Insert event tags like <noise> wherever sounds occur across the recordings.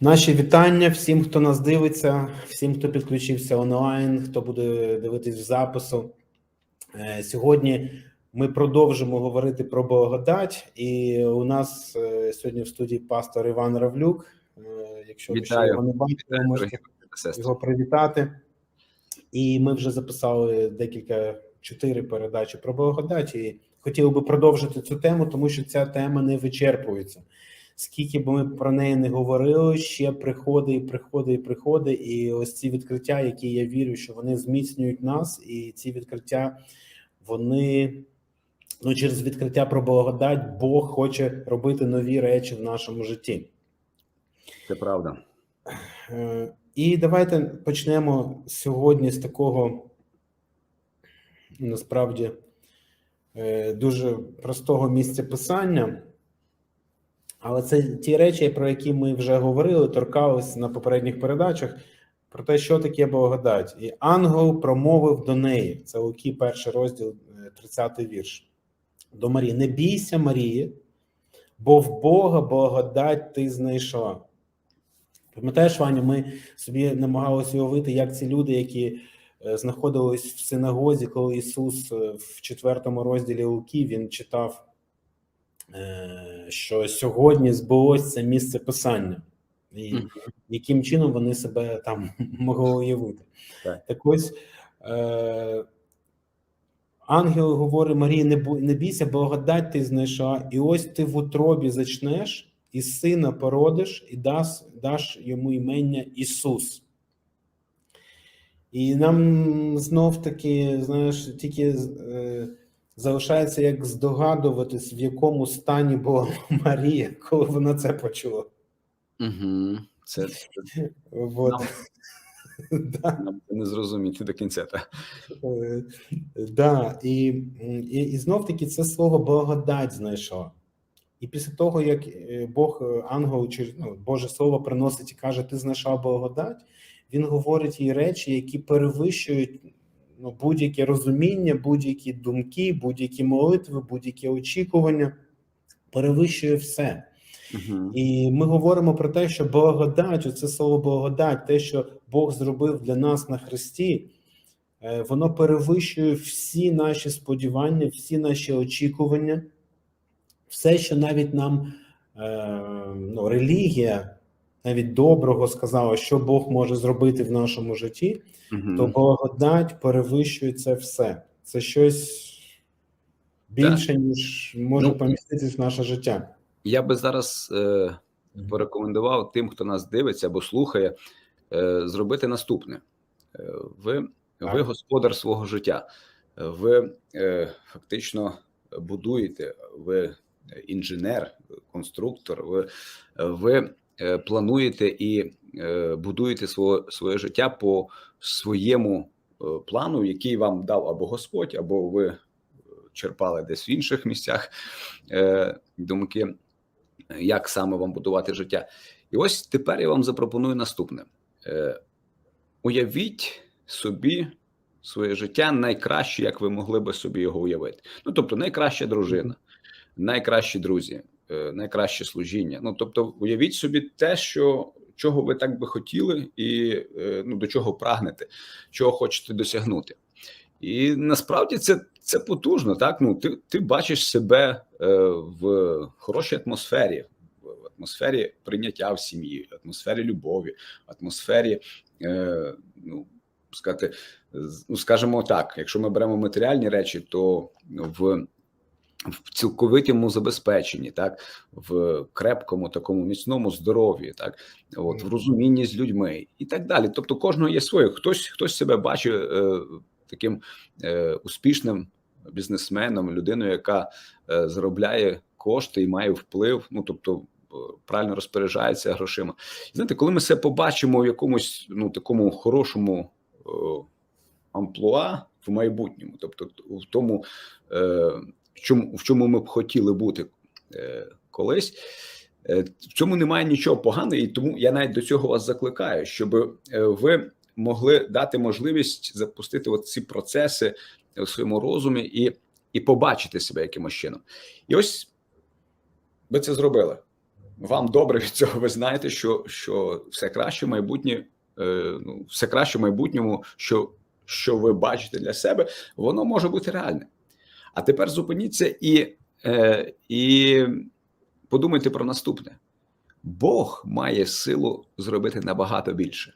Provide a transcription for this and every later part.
Наші вітання всім, хто нас дивиться, всім, хто підключився онлайн, хто буде дивитись в запису. Е, Сьогодні ми продовжимо говорити про благодать, і у нас е, сьогодні в студії пастор Іван Равлюк. Е, Якщо ви ще його не бачили, ви можете його привітати. І ми вже записали декілька чотири передачі про благодать. І хотіли би продовжити цю тему, тому що ця тема не вичерпується. Скільки б ми про неї не говорили, ще приходить і приходить і приходить. І ось ці відкриття, які я вірю, що вони зміцнюють нас, і ці відкриття, вони ну через відкриття про благодать Бог хоче робити нові речі в нашому житті. Це правда. Е, І давайте почнемо сьогодні з такого насправді е, дуже простого місця писання. Але це ті речі, про які ми вже говорили, торкались на попередніх передачах, про те, що таке благодать. І ангел промовив до неї. Це Луки, перший розділ, 30 вірш. До Марії: Не бійся, Марії, бо в Бога благодать ти знайшла. Пам'ятаєш, Ваня, ми собі намагалися уявити, як ці люди, які е, знаходились в синагозі, коли Ісус е, в четвертому розділі Луки він читав, е, що сьогодні збулось це місце писання, і яким чином вони себе там <laughs> могли уявити. Так. Так ось е, ангел говорить Марії: не, не бійся, благодать ти знайшла, і ось ти в утробі зачнеш, і сина породиш, і даш, даш йому імення Ісус. І нам знов таки, знаєш, тільки е, залишається як здогадуватись, в якому стані була <laughs> Марія, коли вона це почула. Угу. Це, Вот. Нам- <laughs> не зрозуміти до кінця. Та. Е, Да, і, і, і знов таки це слово благодать знайшла. І після того, як е, Бог е, ангел чи ну, Боже Слово приносить і каже, ти знайшла благодать, він говорить їй речі, які перевищують ну, будь-яке розуміння, будь-які думки, будь-які молитви, будь-які очікування, перевищує все. Угу. І ми говоримо про те, що благодать, це слово благодать, те, що Бог зробив для нас на Христі, е, воно перевищує всі наші сподівання, всі наші очікування, все, що навіть нам е, ну, релігія, навіть доброго сказала, що Бог може зробити в нашому житті, то благодать перевищує це все. Це щось більше, ніж може Ну, поміститись в наше життя. Я би зараз е, порекомендував тим, хто нас дивиться або слухає, е, зробити наступне: Е, ви, ви господар свого життя, Е, ви е, фактично будуєте, ви інженер, конструктор, ви, ви е, плануєте і е, будуєте своє, своє життя по своєму е, плану, який вам дав або Господь, або ви е, черпали десь в інших місцях е, думки, як саме вам будувати життя. І ось тепер я вам запропоную наступне: Е, уявіть собі своє життя найкраще, як ви могли би собі його уявити. Ну, тобто, найкраща дружина, найкращі друзі, е, найкраще служіння. Ну, тобто, уявіть собі те, що. Чого ви так би хотіли, і е, ну до чого прагнете, чого хочете досягнути, і насправді це це потужно. Так ну ти ти бачиш себе е, в хорошій атмосфері, в атмосфері прийняття в сім'ї, в атмосфері любові, в атмосфері, е, ну сказати, ну скажімо так, якщо ми беремо матеріальні речі, то в в цілковитому забезпеченні, так в крепкому такому міцному здоров'ї, так от в розумінні з людьми і так далі. Тобто, кожного є своє. Хтось хтось себе бачить е, таким е, успішним бізнесменом, людиною, яка е, заробляє кошти і має вплив. Ну тобто. е, Правильно розпоряджається грошима. І знаєте, коли ми себе побачимо в якомусь ну такому хорошому е, амплуа в майбутньому, тобто в тому, е, в чому в чому ми б хотіли бути е, колись, е, в цьому немає нічого поганого, і тому я навіть до цього вас закликаю, щоб е, ви могли дати можливість запустити от ці процеси у своєму розумі і, і побачити себе якимось чином. І ось ви це зробили. вам добре від цього. Ви знаєте, що, що все краще в майбутнє, ну, все краще в майбутньому, що, що ви бачите для себе, воно може бути реальне. А тепер зупиніться і, е, і подумайте про наступне: Бог має силу зробити набагато більше.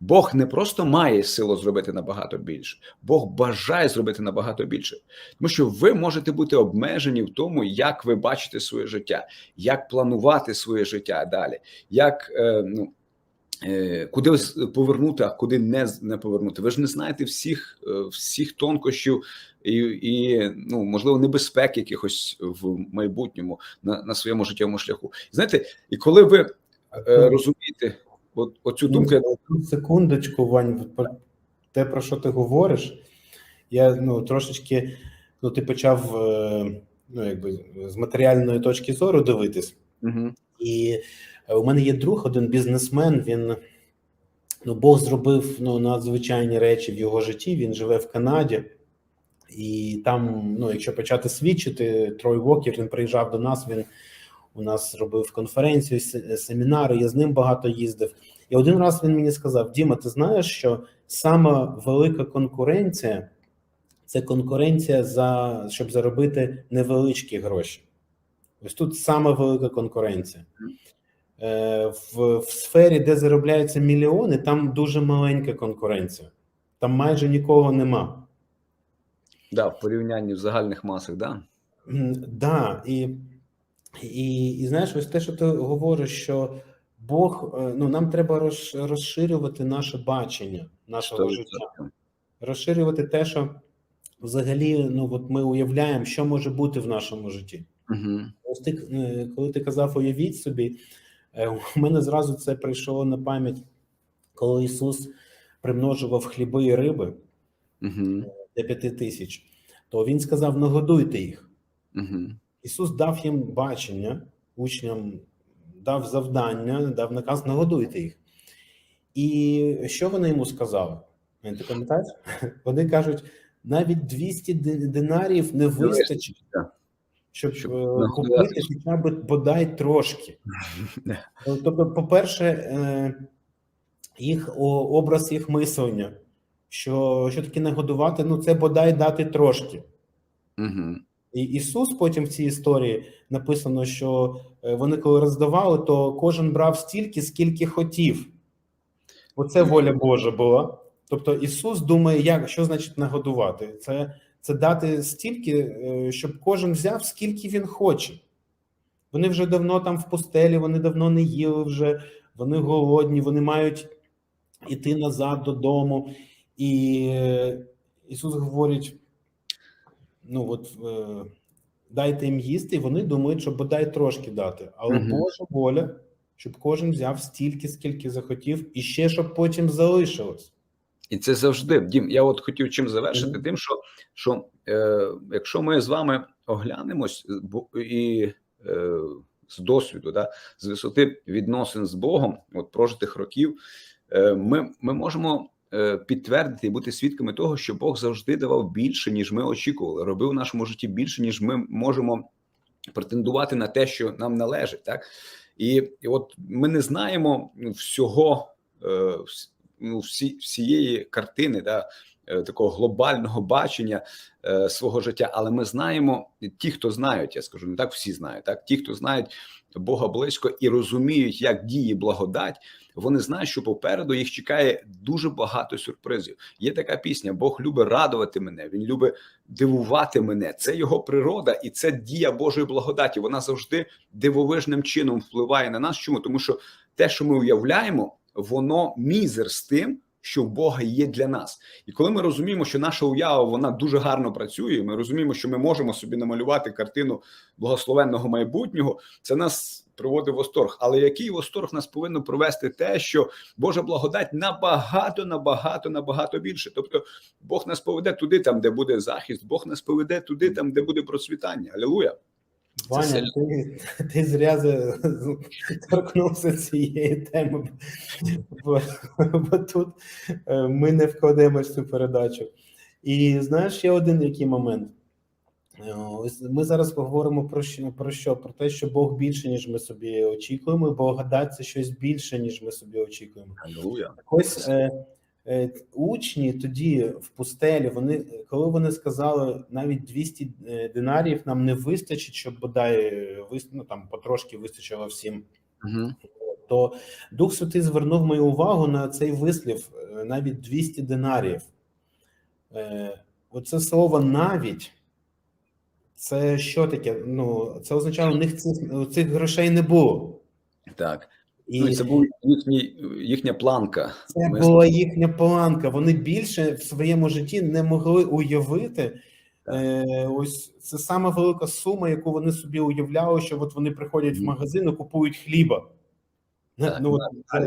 Бог не просто має силу зробити набагато більше, Бог бажає зробити набагато більше, тому що ви можете бути обмежені в тому, як ви бачите своє життя, як планувати своє життя далі, як е, ну, куди повернути, а куди не, не повернути. Ви ж не знаєте всіх, е, всіх тонкощів і, і ну, можливо небезпек якихось в майбутньому на, на своєму життєвому шляху. Знаєте, і коли ви е, розумієте от, оцю думку, Ну, секундочку, Вань, про те, про що ти говориш, я ну трошечки, ну ти почав е, ну, якби з матеріальної точки зору дивитись. Угу. І е, у мене є друг, один бізнесмен. Він ну, Бог зробив ну, надзвичайні речі в його житті. Він живе в Канаді, і там, ну, якщо почати свідчити, Трой Вокер він приїжджав до нас. Він у нас робив конференцію, семінари. Я з ним багато їздив. І один раз він мені сказав: Діма, ти знаєш, що сама велика конкуренція це конкуренція за щоб заробити невеличкі гроші. Ось тут саме велика конкуренція. Е, В, в сфері, де заробляються мільйони, там дуже маленька конкуренція. Там майже нікого нема. да, в порівнянні в загальних масах, да? Да, і, і, і знаєш, ось те, що ти говориш, що Бог, е, ну нам треба розш- розширювати наше бачення нашого життя, розширювати те, що взагалі ну, от ми уявляємо, що може бути в нашому житті. Угу. Ось ти, е, коли ти казав, уявіть собі, у мене зразу це прийшло на пам'ять, коли Ісус примножував хліби і риби Угу. для п'яти тисяч, то Він сказав: нагодуйте їх. Угу. Ісус дав їм бачення, учням дав завдання, дав наказ нагодуйте їх. І що вони йому сказали? Е, Ти пам'ятаєш? <laughs> Вони кажуть, навіть 200 динарів не вистачить. Щоб, Щоб е, купити хоча б бодай трошки. <laughs> Тобто, по-перше, е, їх образ їх мислення, що, що таке нагодувати, ну це бодай дати трошки. Угу. І Ісус потім в цій історії написано, що е, вони коли роздавали, то кожен брав стільки, скільки хотів. Оце воля Божа була. Тобто Ісус думає, як що значить нагодувати? Це, це дати стільки, е, щоб кожен взяв, скільки він хоче. Вони вже давно там в пустелі, вони давно не їли вже, вони голодні, вони мають іти назад додому. І е, Ісус говорить: ну от е, дайте їм їсти, і вони думають, що бодай трошки дати. Але Мгм. Божа воля, щоб кожен взяв стільки, скільки захотів, і ще щоб потім залишилось. І це завжди. Дім, я от хотів чим завершити, тим, що, що е, якщо ми з вами оглянемось е, і е, з досвіду, да, з висоти відносин з Богом, от прожитих років, е, ми, ми можемо е, підтвердити і бути свідками того, що Бог завжди давав більше, ніж ми очікували, робив в нашому житті більше, ніж ми можемо претендувати на те, що нам належить. Так? І, і от ми не знаємо всього. Ну, всі, всієї картини, да, е, такого глобального бачення е, свого життя. Але ми знаємо, ті, хто знають, я скажу, не так всі знають, так ті, хто знають Бога близько і розуміють, як діє благодать, вони знають, що попереду їх чекає дуже багато сюрпризів. Є така пісня: Бог любить радувати мене, він любить дивувати мене. Це його природа, і це дія Божої благодаті. Вона завжди дивовижним чином впливає на нас. Чому? Тому що те, що ми уявляємо, воно мізер з тим, що в Бога є для нас. І коли ми розуміємо, що наша уява вона дуже гарно працює, ми розуміємо, що ми можемо собі намалювати картину благословенного майбутнього, це нас приводить в восторг. Але який восторг нас повинно провести те, що Божа благодать набагато, набагато, набагато більше. Тобто Бог нас поведе туди, там, де буде захист, Бог нас поведе туди, там, де буде процвітання. Алілуя. Ваня, сильно. ти, ти зря торкнувся цієї теми, бо, бо тут е, ми не вкладемось в цю передачу. І знаєш, ще один який момент. Е, ось Ми зараз поговоримо про що про що? Про те, що Бог більше, ніж ми собі очікуємо. і Благодать це щось більше, ніж ми собі очікуємо. Ось е, учні тоді в пустелі, вони коли вони сказали, навіть 200 е, динарів нам не вистачить, щоб бодай е, ну, там потрошки вистачило всім. Угу. То Дух Святий звернув мою увагу на цей вислів е, навіть 200 динарів. Е, Оце слово навіть. Це що таке? Ну, це означає, у них цих, цих грошей не було. Так. І Ну, це був їхній, їхня планка. Це Ми- була їхня планка. Вони більше в своєму житті не могли уявити. Е, ось це сама велика сума, яку вони собі уявляли, що от вони приходять в магазин і купують хліба. Так, ну, от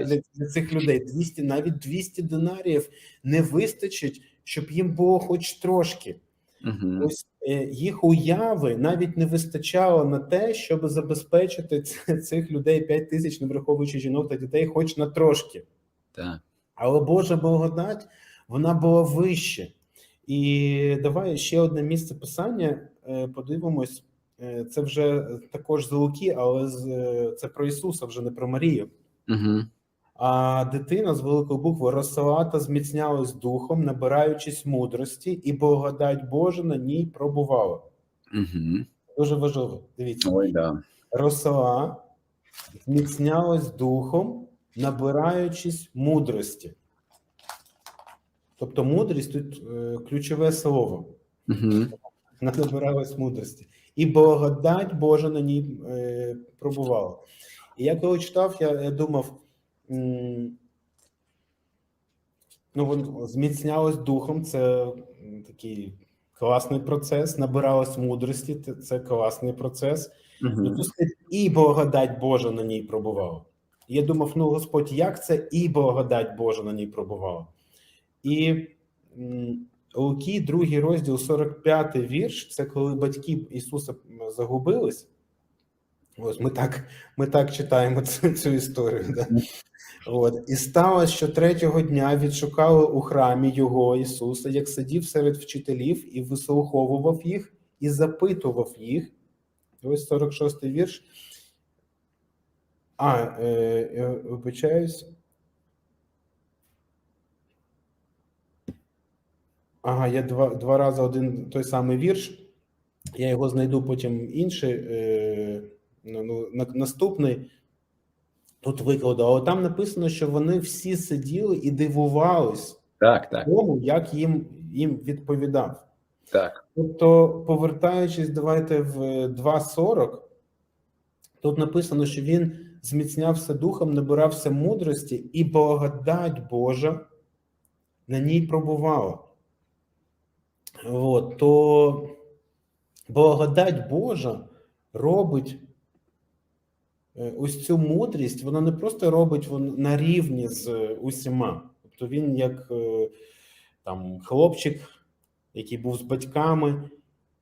для, для цих людей 200, навіть 200 динарів не вистачить, щоб їм було хоч трошки. Мгм. Ось їх уяви навіть не вистачало на те, щоб забезпечити цих людей 5 тисяч, не враховуючи жінок та дітей, хоч на трошки. Так. Але Божа благодать вона була вище. І давай ще одне місце писання. е, Подивимось. Е, Це вже також з Луки, але е, це про Ісуса, вже не про Марію. Угу. А дитина з великої букви росла та зміцнялась духом, набираючись мудрості, і благодать Божа на ній пробувала. Угу. Дуже важливо. Дивіться, Ой, да. росла, зміцнялась духом, набираючись мудрості. Тобто мудрість тут е, ключове слово. Угу. Вона набиралась мудрості. І благодать Божа на ній е, пробувала. І я коли читав, я, я думав: ну, зміцнялось духом, це такий класний процес, набиралась мудрості, це- класний процес. Угу. і благодать Божа на ній пробувала. Я думав, ну Господь, як це і благодать Божа на ній пробувала? І Луки, другий розділ, 45 вірш. Це коли батьки Ісуса загубились. Ось ми так, ми так читаємо <laughs> цю, цю історію. Да? От. І сталося, що третього дня відшукали у храмі його Ісуса, як сидів серед вчителів і вислуховував їх, і запитував їх. Ось 46-й вірш. А, е, е, вибачаюсь. Ага, я два, два рази один той самий вірш. Я його знайду потім інший. Е, ну, ну, на- наступний. Тут викладу, але там написано, що вони всі сиділи і дивувались Так, так, тому, як їм, їм відповідав. так. Тобто, повертаючись, давайте в 2.40, тут написано, що він зміцнявся духом, набирався мудрості, і благодать Божа на ній пробувала. От, то благодать Божа робить е, ось цю мудрість, вона не просто робить вон- на рівні з е, усіма. Тобто він як е, там хлопчик, який був з батьками,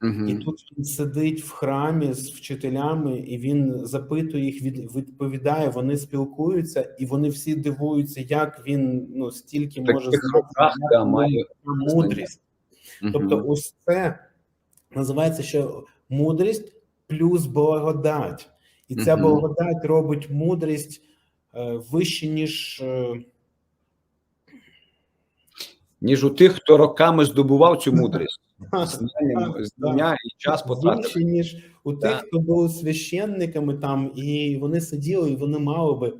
Угу. і тут він сидить в храмі з вчителями, і він запитує їх, відповідає. Вони спілкуються, і вони всі дивуються, як він ну стільки В може знати, він має мудрість. Тобто, ось це називається що мудрість плюс благодать, і ця благодать робить мудрість е, вище ніж. е, ніж у тих, хто роками здобував цю мудрість. <laughs> Знання, і час потратив. ніж у тих, хто були священниками там, і вони сиділи, і вони мали би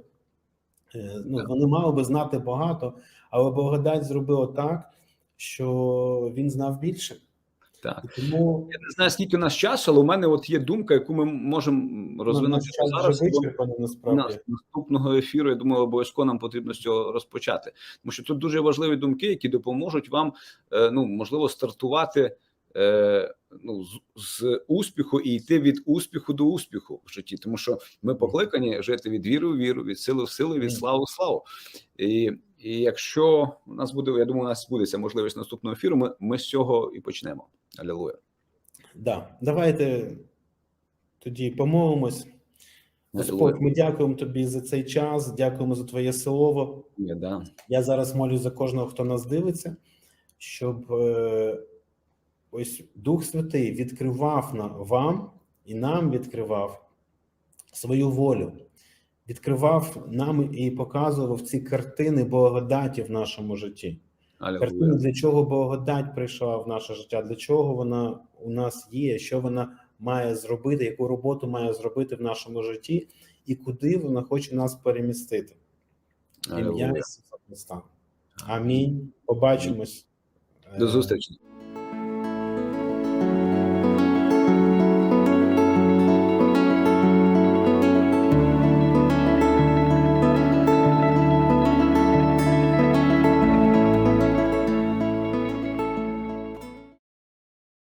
е, ну, вони мали би знати багато, але благодать зробила так, що він знав більше. Так. Тому Я не знаю, скільки у нас часу, але у мене от є думка, яку ми можемо ну, розвинути час зараз. насправді. наступного ефіру, я думаю, обов'язково нам потрібно з цього розпочати. Тому що тут дуже важливі думки, які допоможуть вам, е, ну можливо, стартувати е, ну, з, з успіху і йти від успіху до успіху в житті. Тому що ми покликані жити від віри в віру, від сили в силу, від слави в славу. І, і якщо у нас буде, я думаю, у нас буде ця можливість наступного ефіру, ми, ми з цього і почнемо. Алілуя. Да. Давайте тоді помолимось. Господь, ми дякуємо тобі за цей час, дякуємо за твоє слово. Є, да. Я зараз молю за кожного, хто нас дивиться, щоб е, ось Дух Святий відкривав на вам і нам відкривав свою волю, відкривав нам і показував ці картини благодаті в нашому житті. Картини, для чого благодать прийшла в наше життя, для чого вона у нас є, що вона має зробити, яку роботу має зробити в нашому житті, і куди вона хоче нас перемістити. Ім'я Христа. Амінь. Побачимось. До зустрічі.